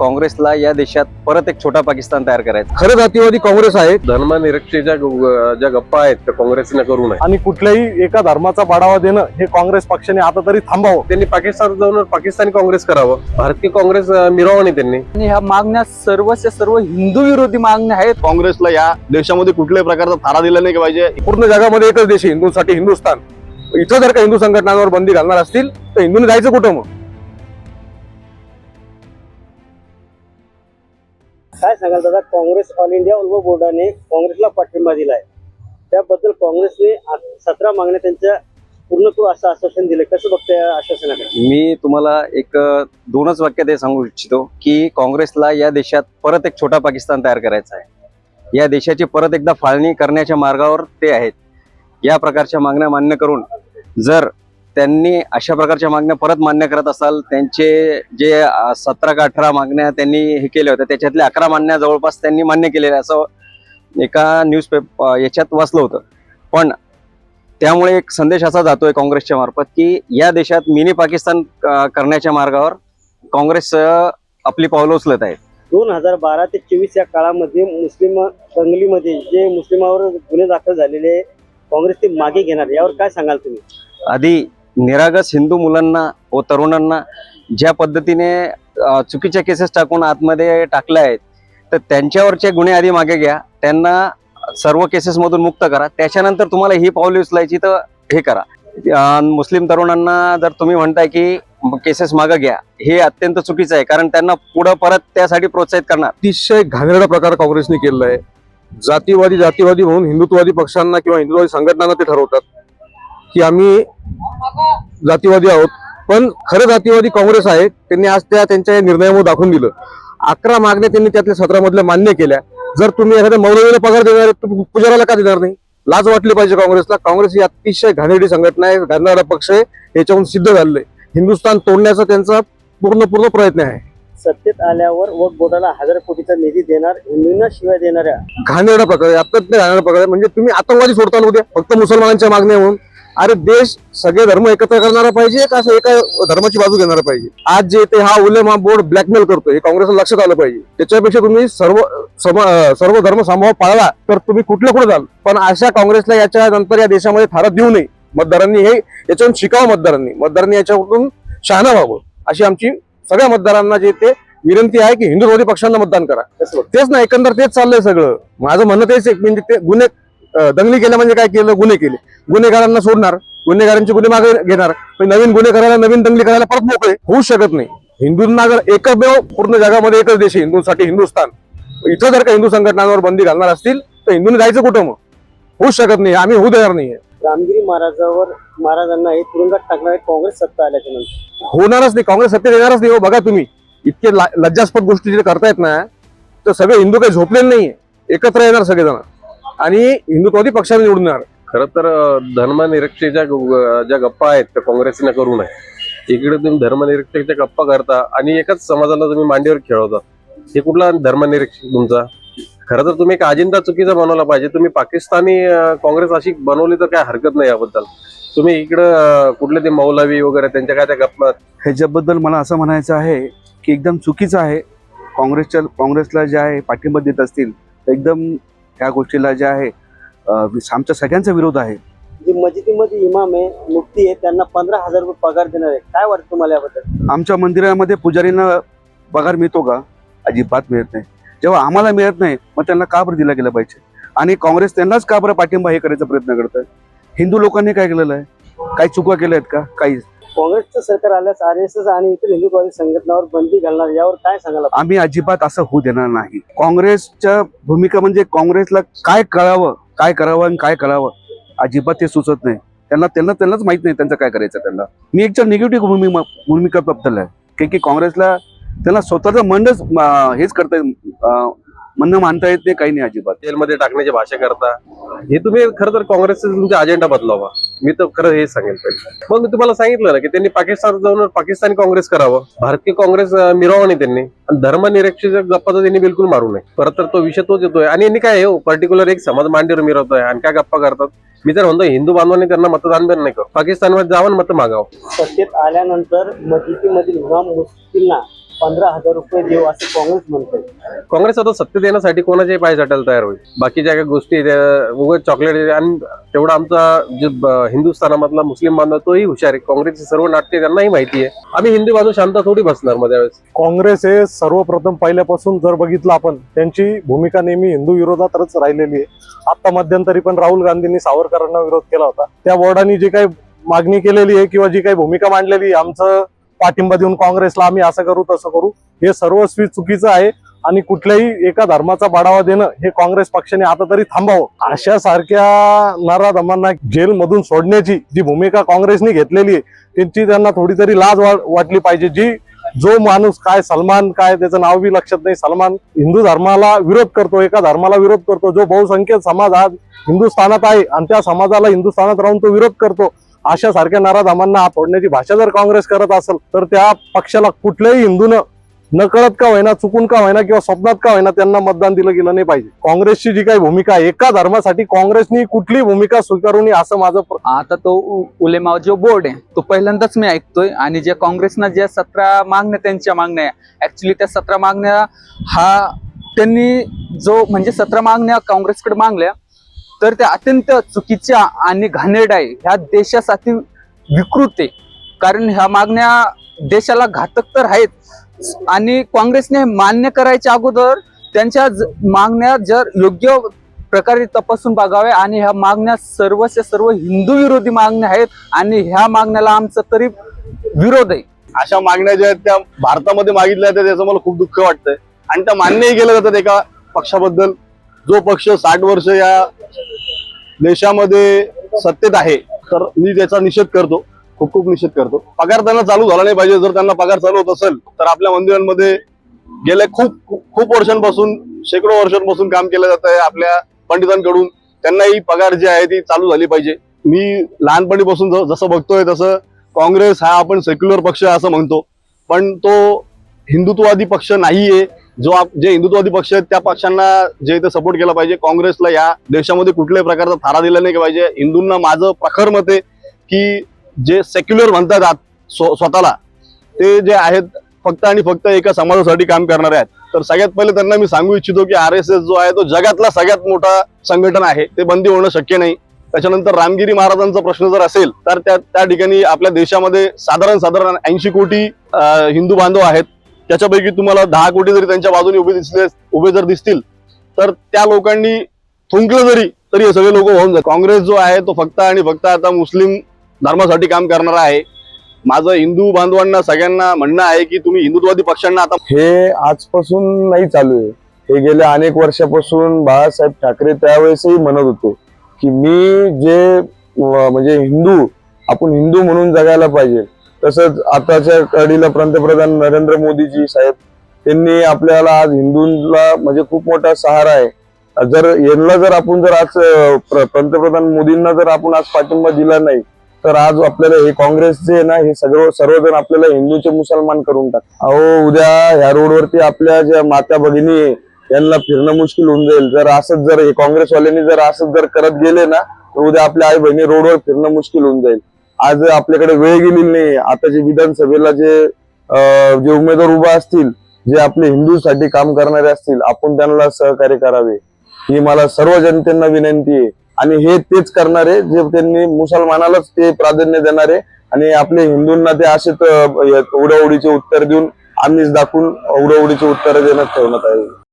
काँग्रेसला या देशात परत एक छोटा पाकिस्तान तयार करायचा. खरं जातीवादी काँग्रेस आहे. धर्मनिरक्षेच्या ज्या गप्पा आहेत त्या काँग्रेसने करू नये. आणि कुठल्याही एका धर्माचा पाडावा देणं हे काँग्रेस पक्षाने आता तरी थांबावं. त्यांनी पाकिस्तान जाऊन पाकिस्तानी काँग्रेस करावं. भारतीय काँग्रेस मिरवावं नाही त्यांनी. आणि ह्या मागण्या सर्वच्या सर्व हिंदू विरोधी मागण्या आहेत. काँग्रेसला या देशामध्ये कुठल्याही प्रकारचा थारा दिला नाही पाहिजे. पूर्ण जगामध्ये एकच देश आहे हिंदूंसाठी हिंदुस्थान. इथं जर का हिंदू संघटनांवर बंदी घालणार असतील तर हिंदूने जायचं कुठं मग? काय सांगाल दादा काँग्रेस ऑल इंडिया उल्व बोर्डाने काँग्रेसला पाठिंबा दिलाय. त्याबद्दल काँग्रेसने आ- सतरा मागण्या त्यांच्या पूर्ण करू असं आश्वासन दिलं कसं बघतोय आश्वासनाकडे? मी तुम्हाला एक दोनच वाक्यात हे सांगू इच्छितो की काँग्रेसला या देशात परत एक छोटा पाकिस्तान तयार करायचा आहे. या देशाची परत एकदा फाळणी करण्याच्या मार्गावर ते आहेत. या प्रकारच्या मागण्या मान्य करून जर त्यांनी अशा प्रकारच्या मागण्या परत मान्य करत असाल त्यांचे जे सतरा का अठरा मागण्या त्यांनी हे केल्या होत्या त्याच्यातल्या अकरा मागण्या जवळपास त्यांनी मान्य केलेल्या असं एका न्यूजपेपर याच्यात वाचलं होतं. पण त्यामुळे एक संदेश असा जातोय काँग्रेसच्या मार्फत की या देशात मिनी पाकिस्तान करण्याच्या मार्गावर काँग्रेस आपली पावलं उचलत आहे. दोन हजार बारा ते चोवीस या काळामध्ये मुस्लिम दंगलीमध्ये जे मुस्लिमावर गुन्हे दाखल झालेले काँग्रेस ते मागे घेणार यावर काय सांगाल तुम्ही? आधी निरागस हिंदू मुलांना व तरुणांना ज्या पद्धतीने चुकीच्या केसेस टाकून आतमध्ये टाकल्या आहेत तर त्यांच्यावरचे गुन्हे आधी मागे घ्या. त्यांना सर्व केसेसमधून मुक्त करा. त्याच्यानंतर तुम्हाला ही पावले उचलायची तर हे करा. मुस्लिम तरुणांना जर तुम्ही म्हणताय की केसेस मागे घ्या हे अत्यंत चुकीचं आहे. कारण त्यांना पुढं परत त्यासाठी प्रोत्साहित करणार. अतिशय घाणेरडा प्रकार काँग्रेसने केलेला आहे जातीवादी जातीवादी म्हणून हिंदुत्ववादी पक्षांना किंवा हिंदुत्ववादी संघटनांना ते ठरवतात. की आम्ही जातीवादी आहोत. पण खरं जातीवादी काँग्रेस आहे. त्यांनी आज त्या त्यांच्या या निर्णयामुळे दाखवून दिलं. अकरा मागण्या त्यांनी त्यातल्या सतरा मधल्या मान्य केल्या. जर तुम्ही एखाद्या मौलवीला पगार देणार तर पुजाराला का देणार नाही? लाज वाटली पाहिजे काँग्रेसला. काँग्रेस ही अतिशय घाणेरडी संघटना आहे. घाणेरडा पक्ष आहे. याच्याहून सिद्ध झालेलं आहे. हिंदुस्थान तोडण्याचा त्यांचा पूर्ण पूर्ण प्रयत्न आहे. सत्तेत आल्यावर वक बोर्डाला हजार कोटीचा निधी देणार हिंदूंना शिवाय देणाऱ्या. घाणेरडा प्रकार आहे. अत्यंत घाणेरडा प्रकार आहे. म्हणजे तुम्ही आतंकवादी सोडताल उद्या. फक्त मुसलमानांच्या मागण्या म्हणून. अरे देश सगळे धर्म एकत्र करणारा पाहिजे का असं एका धर्माची बाजू घेणारा पाहिजे? आज जे ते हा उलेमा बोर्ड ब्लॅकमेल करतोय हे काँग्रेसला लक्षात आलं पाहिजे. त्याच्यापेक्षा तुम्ही सर्व सर्व धर्म समभाव पाळला तर तुम्ही कुठले कुठे जाल? पण अशा काँग्रेसला याच्या नंतर या देशामध्ये थारा देऊ नये. मतदारांनी हे याच्यावरून शिकावं मतदारांनी. मतदारांनी याच्यावरून शहाणा व्हावं. अशी आमची सगळ्या मतदारांना जे ते विनंती आहे की हिंदुत्ववादी पक्षांना मतदान करा. तेच ना एकंदर तेच चाललंय सगळं. माझं म्हणणं तेच आहे, म्हणजे ते गुन्हे दंगली केल्या म्हणजे काय केलं? गुन्हे केले. गुन्हेगारांना सोडणार. गुन्हेगारांचे गुन्हे मागे घेणार. पण नवीन गुन्हे करायला नवीन दंगली करायला परत मोकळे होऊ शकत नाही. हिंदूंना जर एकमेव पूर्ण जगामध्ये एकच देश आहे हिंदूंसाठी हिंदुस्थान. इथं जर का हिंदू संघटनांवर बंदी घालणार असतील तर हिंदूने जायचं कुठं मग? होऊ शकत नाही. आम्ही होऊ देणार नाहीये रामगिरी महाराजावर महाराजांना हे तुरुंगात टाकणारे काँग्रेस सत्ता आल्याच्यानंतर. होणारच नाही. काँग्रेस सत्तेत येणारच नाही हो. बघा तुम्ही. इतके लज्जास्पद गोष्टी जे करतायत ना तर सगळे हिंदू काही झोपलेले नाहीये. एकत्र येणार सगळेजण. आणि हिंदुत्वादी पक्षाने निवडून येणार खरं तर धर्मनिरक्षेच्या ग- ज्या गप्पा आहेत त्या काँग्रेसने करू नये. इकडे तुम्ही धर्मनिरक्षेच्या गप्पा करता आणि एकाच समाजाला तुम्ही मांडीवर खेळवता. हे कुठला धर्मनिरक्षक तुमचा? खरं तर तुम्ही एक अजेंडा चुकीचा बनवला पाहिजे. तुम्ही पाकिस्तानी काँग्रेस अशी बनवली तर काय हरकत नाही याबद्दल. तुम्ही इकडं कुठले ते मौलवी वगैरे त्यांच्या काय त्या गप्पा ह्याच्याबद्दल मला असं म्हणायचं आहे की एकदम चुकीचं आहे. काँग्रेसच्या काँग्रेसला जे आहे पाठिंबा देत असतील एकदम ह्या गोष्टीला जे आहे आमच्या सगळ्यांचा विरोध आहे. जे मस्जिदीमध्ये इमाम आहे मुफ्ती आहे त्यांना पंधरा हजार रुपये पगार देणार आहे. काय वाटतं तुम्हाला याबद्दल? आमच्या मंदिरामध्ये पुजारींना पगार मिळतो का? अजिबात मिळत नाही. जेव्हा आम्हाला मिळत नाही मग त्यांना का बरं दिला गेला पाहिजे? आणि काँग्रेस त्यांनाच का बरं पाठिंबा हे करायचा प्रयत्न करत हिंदू लोकांनी काय केलेलं आहे? काही चुका केल्या आहेत का? काही काँग्रेसचं सरकार आल्यास आर एस एस आणि इतर हिंदुत्वादी संघटनावर बंदी घालणार यावर काय सांगाल आम्ही अजिबात असं होऊ देणार नाही. काँग्रेसच्या भूमिका म्हणजे काँग्रेसला काय कळावं काय करावं आणि काय करावं अजिबात ते सुचत नाही. त्यांना त्यांना त्यांनाच माहीत नाही त्यांचं काय करायचं त्यांना. मी एकच्या निगेटिव्ह भूमिका भूमिका बद्दल आहे की की काँग्रेसला त्यांना स्वतःचं मंडच हेच करता म्हणणं मानता येत नाही काही नाही अजिबात. जेलमध्ये टाकण्याची भाषा करता. हे तुम्ही खरं तर काँग्रेसचा तुमचा अजेंडा बदलावा. मी तर खरं हे सांगेल पहिले. मग मी तुम्हाला सांगितलं ना की त्यांनी पाकिस्तान जाऊन पाकिस्तानी काँग्रेस करावं. भारतीय काँग्रेस मिरवावं नाही त्यांनी. आणि धर्मनिरक्षेच्या गप्पा तर त्यांनी बिलकुल मारू नये. परत तर तो विषय तोच येतोय. आणि यांनी काय पर्टिक्युलर एक समाज मांडीवर मिरवतोय आणि काय गप्पा करतात? मी तर म्हणतो हिंदू बांधवांनी त्यांना मतदान पण नाही करू पाकिस्तानमध्ये जावं मत मागावं. सत्तेत आल्यानंतर मस्जिदीमधील इमाम मुस्लिमना पंधरा हजार रुपये देऊ असं काँग्रेस म्हणते काँग्रेस आता सत्तेत येण्यासाठी कोणाच्याही पाय चाटायला तयार होईल? बाकीच्या काही गोष्टी उगाच चॉकलेट आणि तेवढा आमचा जे हिंदुस्थानामधला मुस्लिम बांधव तोही हुशार आहे. काँग्रेसची सर्व नाट्य त्यांनाही माहिती आहे. आम्ही हिंदू बांधव शांत थोडी बसणार मध्ये वेळेस काँग्रेस हे सर्वप्रथम पहिल्यापासून जर बघितलं आपण त्यांची भूमिका नेहमी हिंदू विरोधातच राहिलेली आहे. आता मध्यंतरी पण राहुल गांधींनी सावरकरांना विरोध केला होता. त्या बोर्डाने जी काही मागणी केलेली आहे किंवा जी काही भूमिका मांडलेली आहे आमचं पाठिंबा देऊन काँग्रेसला आम्ही असं करू तसं करू. हे सर्वस्वी चुकीचं आहे आणि कुठल्याही एका धर्माचा बढावा देणं हे काँग्रेस पक्षाने आता तरी थांबावं. अशा सारख्या नराधमांना जेलमधून सोडण्याची जी भूमिका काँग्रेसने घेतलेली आहे त्यांची त्यांना थोडी तरी लाज वाटली पाहिजे. जी जो माणूस काय सलमान काय त्याचं नाव बी लक्षात नाही सलमान हिंदू धर्माला विरोध करतो एका धर्माला विरोध करतो जो बहुसंख्यक समाज आज हिंदुस्थानात आहे आणि त्या समाजाला हिंदुस्थानात राहून तो विरोध करतो. अशा सारख्या नराधामांना हात फोडण्याची भाषा जर काँग्रेस करत असेल तर त्या पक्षाला कुठल्याही हिंदूनं नकळत का होईना चुकून का होईना किंवा स्वप्नात का होईना त्यांना मतदान दिलं गेलं नाही पाहिजे. काँग्रेसची जी काही भूमिका आहे एका धर्मासाठी काँग्रेसनी कुठली भूमिका स्वीकारू नये असं माझं आता तो उ- उलेमा जो बोर्ड आहे तो पहिल्यांदाच मी ऐकतोय आणि जे काँग्रेसनं ज्या सतरा मागण्या त्यांच्या मागण्या ऍक्च्युली त्या सतरा मागण्या हा त्यांनी जो म्हणजे सतरा मागण्या काँग्रेसकडे मागल्या तर त्या अत्यंत चुकीच्या आणि घाणेरड्या आहे. ह्या देशासाठी विकृत आहे. कारण ह्या मागण्या देशाला घातक तर आहेत. आणि काँग्रेसने मान्य करायच्या अगोदर त्यांच्या ज- मागण्या जर योग्य प्रकारे तपासून बघावे आणि ह्या मागण्या सर्वच्या सर्व हिंदू विरोधी मागण्या आहेत आणि ह्या मागण्याला आमचा तरी विरोध आहे. अशा मागण्या ज्या आहेत त्या भारतामध्ये मागितल्या जातात त्याचं मला खूप दुःख वाटतंय. आणि त्या मान्यही केल्या जातात एका पक्षाबद्दल. जो पक्ष साठ वर्ष या देशामध्ये सत्तेत आहे तर मी त्याचा निषेध करतो. खूप खूप निषेध करतो. पगार त्यांना चालू झाला नाही पाहिजे. जर त्यांना पगार चालू होत असेल तर आपल्या मंदिरांमध्ये गेल्या खूप खूप- वर्षांपासून शेकडो वर्षांपासून काम केलं जात आहे आपल्या पंडितांकडून. त्यांनाही पगार जी आहे ती चालू झाली पाहिजे. मी लहानपणीपासून जसं बघतोय तसं काँग्रेस हा आपण सेक्युलर पक्ष असं म्हणतो. पण तो हिंदुत्ववादी पक्ष नाहीये. जो आप जे हिंदुत्ववादी पक्ष आहेत त्या पक्षांना जे इथे सपोर्ट केला पाहिजे. काँग्रेसला या देशामध्ये कुठल्याही प्रकारचा थारा दिला नाही पाहिजे. हिंदूंना माझं प्रखर मत आहे की जे सेक्युलर म्हणतात आत- स्वतःला ते जे आहेत फक्त आणि फक्त एका समाजासाठी काम करणारे आहेत. तर सगळ्यात पहिले त्यांना मी सांगू इच्छितो की आर एस एस जो आहे तो जगातला सगळ्यात मोठा संघटन आहे. ते बंदी होणं शक्य नाही. त्याच्यानंतर रामगिरी महाराजांचा प्रश्न जर असेल तर त्या त्या ठिकाणी आपल्या देशामध्ये साधारण साधारण ऐंशी कोटी हिंदू बांधव आहेत. त्याच्यापैकी तुम्हाला दहा कोटी जरी त्यांच्या बाजूने उभे दिसले उभे जर दिसतील तर त्या लोकांनी थुंकलं जरी तरी हे सगळे लोक होऊन जात काँग्रेस जो आहे तो फक्त आणि फक्त आता मुस्लिम धर्मासाठी काम करणारा आहे. माझं हिंदू बांधवांना सगळ्यांना म्हणणं आहे की तुम्ही हिंदुत्ववादी पक्षांना आता हे आजपासून नाही चालू आहे. हे गेल्या अनेक वर्षापासून बाळासाहेब ठाकरे त्यावेळेसही म्हणत होते की मी जे म्हणजे हिंदू आपण हिंदू म्हणून जगायला पाहिजे. तसंच आताच्या कडीला पंतप्रधान नरेंद्र मोदीजी साहेब त्यांनी आपल्याला आज हिंदूंना म्हणजे खूप मोठा सहारा आहे. जर यांना जर आपण जर आज पंतप्रधान मोदींना जर आपण आज पाठिंबा दिला नाही तर आज आपल्याला हे काँग्रेस जे आहे ना हे सगळं सर्वजण आपल्याला हिंदूचे मुसलमान करून टाक अहो उद्या ह्या रोडवरती आपल्या ज्या माता भगिनी यांना फिरणं मुश्किल होऊन जाईल. जर असंच जर हे काँग्रेसवाल्यांनी जर असंच जर करत गेले ना तर उद्या आपल्या आई बहिणी रोडवर फिरणं मुश्किल होऊन जाईल. आज आपल्याकडे वेळ गेलेली नाही आता जे विधानसभेला जे जे उमेदवार उभा असतील जे आपले हिंदूसाठी काम करणारे असतील आपण त्यांना सहकार्य करावे. ही मला सर्व जनतेना विनंती आहे. आणि हे तेच करणारे जे त्यांनी मुसलमानालाच ते प्राधान्य देणारे आणि आपले हिंदूंना ते असेच उडवडीचे उत्तर देऊन आम्हीच दाखवून उडवडीचे उत्तर देण्यात ठेवण्यात आहे